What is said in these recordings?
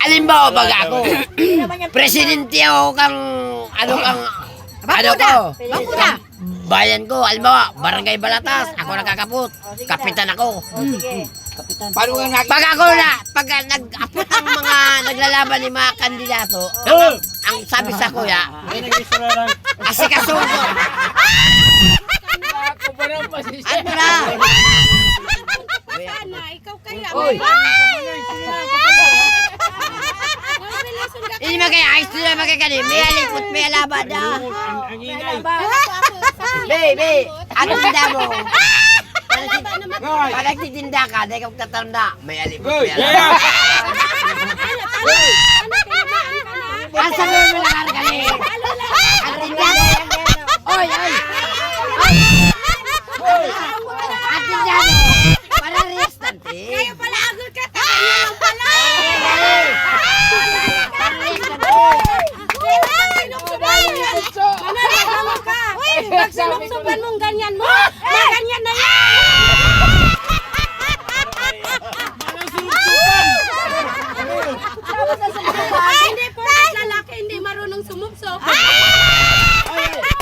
Alimbawa baga ako, presidente ako kang, ano kang, ano ko, Bakuna. bayan ko, alimbawa, barangay Balatas, ako nakakaput, kapitan ako. Paano ka nag... Pag ako na, pag nag-apot ang mga naglalaban ni mga kandidato, Oh! ang sabi sa kuya, May nag-isura lang. asikasuhin ko. Ako pa rin pasisya. Ano na? Sana, ikaw kaya. Oy! Hindi magkaya, ayos nila magkakali, may alikot, may alabad na. Ang ingay. Baby, ano tinda mo? Goy! Pag nagtitinda ka, di ka magtatanda, may alikot, Goy! may alabad. Yeah! Ang sabi mo lang kali. Ang tinda mo. Oy, oy. Ang tinda mo. Para restante. Kayo pala agad ka. Kaya lang pala. Para restante. Manalaman ka. Pag sinuksuban mong ganyan mo, maganyan na yan. Hindi po lalaki hindi marunong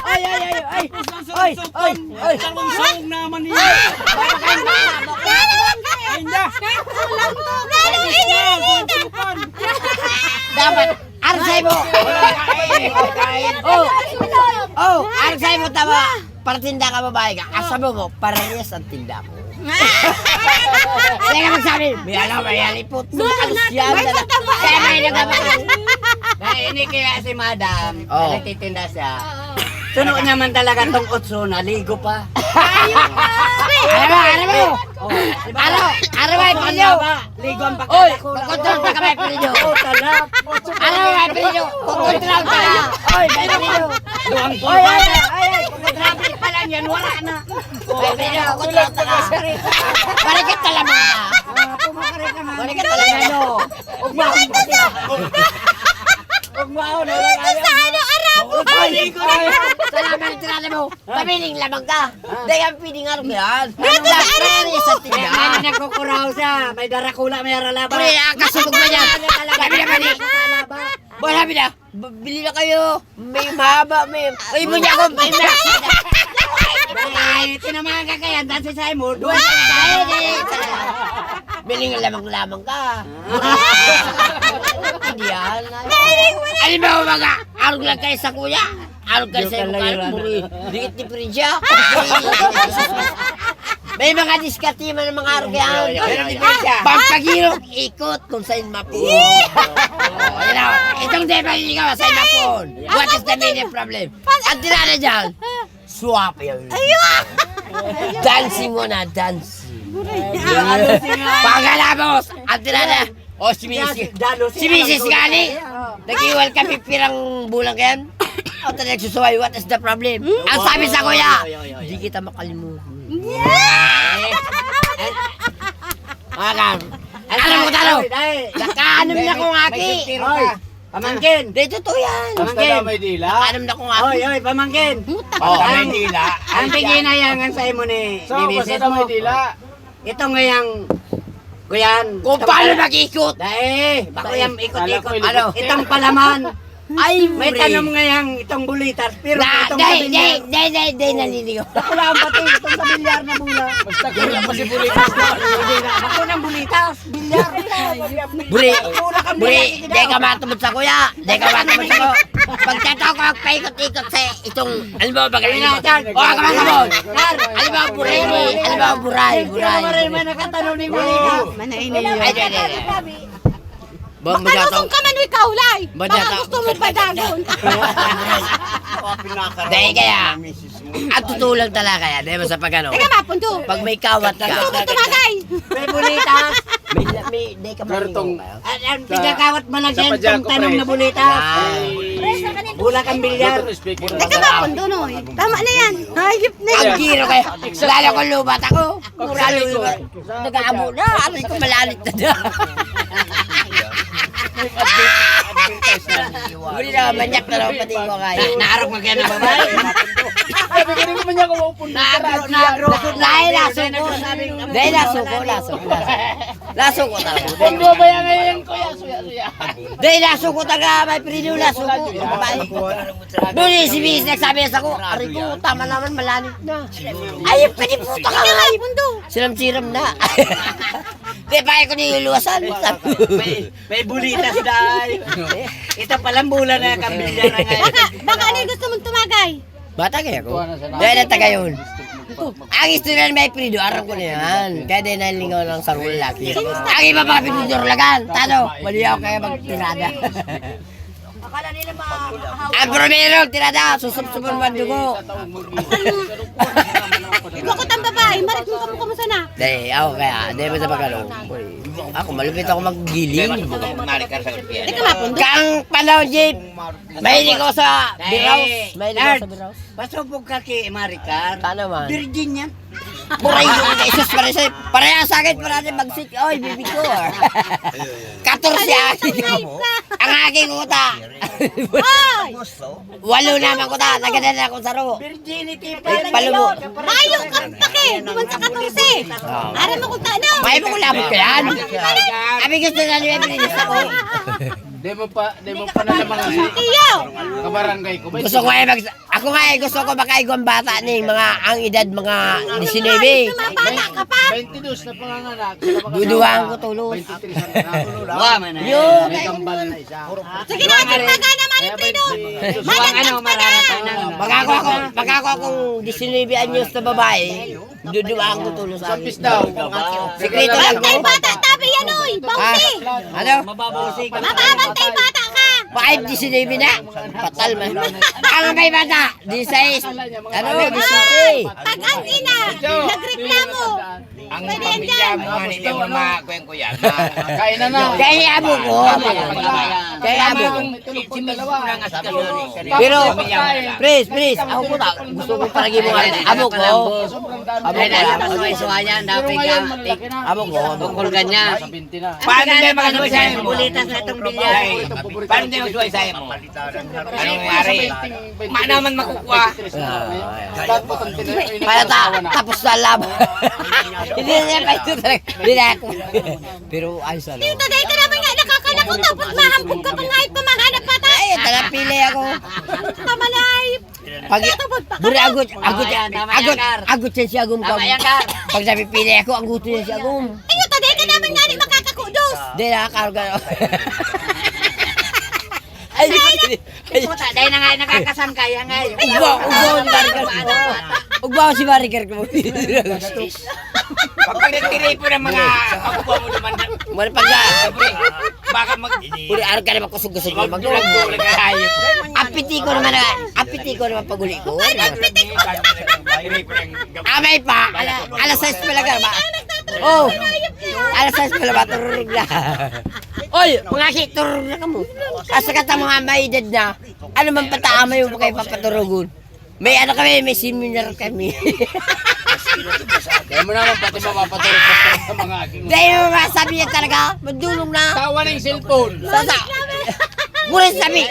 oy, oy, oy. Oy, oy, oy. Dalawang song naman niya. Kulang to. Sukan! Dapat, arsay mo. Oh, oh, arsay mo tama. Para tinda ka babae ka, asabi mo, parehas ang tinda ko. Hindi ka magsabi, may alam, may alipot. Alos yan. May matama. Kaya may nagawa. Dahil ini kaya si madam, Oo. nagtitinda siya. Tuno naman talaga tong utso, naligo pa. Alam mo, mo. Ano, ano ba yung pilyo? Ligo ang Oy, kukontrol pa ka talap. Ano ba may pilyo? Kukontrol pa ka. Oy, pilyo. Doang po. Oy, oy, oy, oy. Grabe pa lang yan, wala na. May pilyo, kukontrol pa ka. Balikat ka. Pumakari ka man. Balikat talaman nyo. Huwag mo akong pati. Huwag mo ako, nalalayo. Sa ano, arabo. Salamat tirada mo. Pamiling lamang ka. Dahil ang piling araw yan. Dito sa araw. sa Kaya may tinda. nagkukuraw siya. May darakula, may aralaba. Pre, ang kasubog mo yan. Sabi naman eh. Boy, sabi na, "B- bili na kayo. May mahaba, may... Ay, mo niya ako, may na. Ay, tinamahan ka kaya, dahil sa mo, doon. Di. Biling lamang-lamang ka. Hindi yan. Alam mo mga, arog lang kayo sa kuya. Arog kayo sa Joke lang iba yun. Puri, dikit ni Prinsya. May mga diskarte man ng mga. Pero di Prinsya. Pampagirok, ikot kung saan mapun. Oh, itong day ikaw sa mapun. What is the meaning problem? Ang tinala dyan, swap yun. Dancing mo na, dancing. Pagkalabos, ang tinala, o si Mrs. Si Mrs. Gali, nag-iwal kami pirang bulang yan. O tayo nagsusuway, what is the problem? Ang sabi sa kuya, hindi kita makalimutan. Mga kam, alam mo talo, nakaanom na kong aki. Oy, pamangkin. Dito to yan. Pamangkin. may dila. Nakaanom na kong aki. Oy, oy, pamangkin. Oh, Ang- dila. Ang pinginayangan sa imo ni, So, ni basta Mrs. na mo. may dila. Ito ngayang, kuyan. Kung paano mag-ikot. Dahil, bako yung ikot-ikot. ko Ano? Itong palaman. Ay, May pre. tanong ngayang itong bulitas. Pero Na, itong day, day, kabilyar. day, day, day, naliligaw. Wala ang pati itong kabilyar na bula. Basta kulang pa si Bulitas. Ako ng bulitas. Bilyar. Buri, buri, bilyar. di ka matumot sa kuya. Di ka matumot sa ko. Pagkataw ko, paikot-ikot sa itong, alam mo ba, ganun mo? O, mga kabon. Alam mo, buray ni, alam mo, buray, buray. Pero maray may nakatanong ni bulitas. Ay, di, di, di. Bang Baka magatong. ka man ikaw, lay. Ba't Baka gusto mo padagon. Dahil kaya, at tutulang talaga kaya, di ba sa pagano? Teka mapunto. Pag may kawat ka, Gusto mo tumagay. May bulitas. may, may, di ka Kartong. maligaw. At ang pinakawat mo na dyan, itong ko, tanong pre. na bulitas. Ay. Bula kang bilyar. Teka mapunto, no. Tama na yan. Hayop na yan. Ang giro kayo. Lalo ko lubat ako. Mura lubat. Nag-aabo na. Aray ko malalit na na. Na, manyak na lang pati ko kaya. Naarap mo kaya ng babae. Sabi ko rin naman niya kung mapunta. Nagro, nagro. Dahil nasuko. Dahil nasuko, nasuko. Laso ko talaga. Kung mo ba yan ngayon, kuya? Suya, suya. Dahil laso ko taga may prino, laso ko. Ang babae. Doon eh, si Miss nagsabi sa ko, Ari ko, tama naman, malanit na. Ay, pwede puta ka nga. Siram-siram na. Di ba ko niluluwasan? May, may bulitas dahil. Ito palang bulan na kabilya na ngayon. Baka, baka ano yung gusto mong tumagay? Bata kaya ko. Dahil na taga yun. Ang istorya may prido, aram ko na yan. Kaya din nalingaw ng sarong lalaki. Ang iba mga pinidor lagan. Tano, mali ako kaya magtirada. Akala nila mahahaw. Ang primero, tirada, susup-supon man dugo. Babae? Marit mo kamo kamusta na? Dahil ako kaya, dahil ba sa pagkalo? Ako, malupit ako maggiling. Marikar sa kuya. Hindi ka mapundo. Kang panahon, Jeep, mahilig ako sa biraus. Mahilig ako sa biraus. Pasubog ka kay Marikar. Tano man. Virgin yan. Buray ko na isus para sa pareha sa akin para natin mag-sit. Oy, bibi ko. 14 akin. Ang aking uta. Ay! Walo naman ko ta. Naganda na akong saro. Virginity pa. Palubo. Mayo ka pake! Duman sa 14! Aram mo kung taano! May mo ko yan. Abi gusto na niyo yung ako. Di mo pa, di mo pa na naman ang Iyo! kabarangay ko. Gusto ko ay mag... Ako nga eh, gusto ko makaigo ang bata ni mga ang edad mga 19. Mabata ka pa! 22 na panganganak. Duduwaan ko tulos. 23 na natulog. Wa man na. Yo, May kambal na isa. Sige na, tagpaga na! Suwang ano, maranatay na. Magako ako, magako akong 19 anyos na babae. Duduwaan ko tulos sa Sampis akin. daw. Sikreto lang Bantay ko. bata, tabi yan oy! Ha? Bangsi! Ano? Mababusi ka. Mababantay bata ka! 5, 19 na. Patal man. Ang may bata, 16. Ano, 17. Pag ang ina, nagreklamo! Ang Pwede yan pamilya dyan. mo, yung mama, kwen ko yan. Kain na na. Kaya amo ko. Kaya amo ko. Si dalawa. Pero, please, please, ako po ta. Gusto ko paragi mo nga. Amo ko. Amo Ay, ko. dahil masuway-suwa yan. Dapat ka. Amo ko. Sa 20 na. Paano tayo magkasuway sa mo? Bulitas na itong bilya. Ay, Paano tayo magsuway sa mo? Anong nangyari? Manaman makukuha. Kaya ta, tapos na laban. Hindi na niya kayo talaga. Hindi na ako. Pero ayos ano. Taday ka naman nga nakakalako tapos mahambog ka pa nga pamahanap mata! Ay, talapili ako. Pamalay! Pag buri agot, agot, agot, agot siya siya gum Tama yan, Kar. Pag napipili ako, ang gusto niya siya gum. Ayo, taday ka naman nga ni makakakudos! Hindi nakakarga. Ay, ay, Puta, dahil na nga nakakasam kaya nga. ugbo, ugbo si Maricar. Ugbo si Maricar ko. Kapag nagtiray po ng mga kakuha mo naman, Wala pag na. baka mag... Puri arka naman kusog-kusog naman. Magdulag-dulag ka hayop. Apiti ko naman, apiti ko naman ko. Tiray po ng... Amay pa, ala, alas 6 pala ka ba? Oh, alas 6 pala ba? Tururog na. Oy, mga ki, tururog na ka mo. Asa ka ta mga may edad na, ano man pataamay mo pa kayo papaturugon. May ano kami, may seminar kami. Kaya mo naman pati mapapatulog pa sa mga aking. Dahil mo masabi niya talaga, madulong na. Tawa ng cellphone. Sasa, Buris sabi.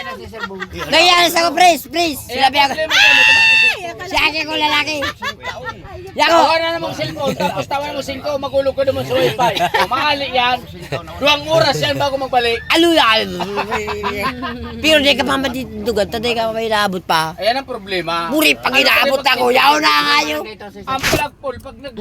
Gaya sa ko, please, please. Sinabi ako, si akin ko lalaki. Yako, Tawa na namang cellphone, tapos tawa mo 5, magulog ka naman sa wifi. Mahali yan. Duwang oras yan bago magbalik. aluya. Pero di ka pa matitugan, taday ka pa may naabot pa. Ayan ang problema. Buri, pag inaabot ako, yaw na nga yun. Ang plug pole, pag nag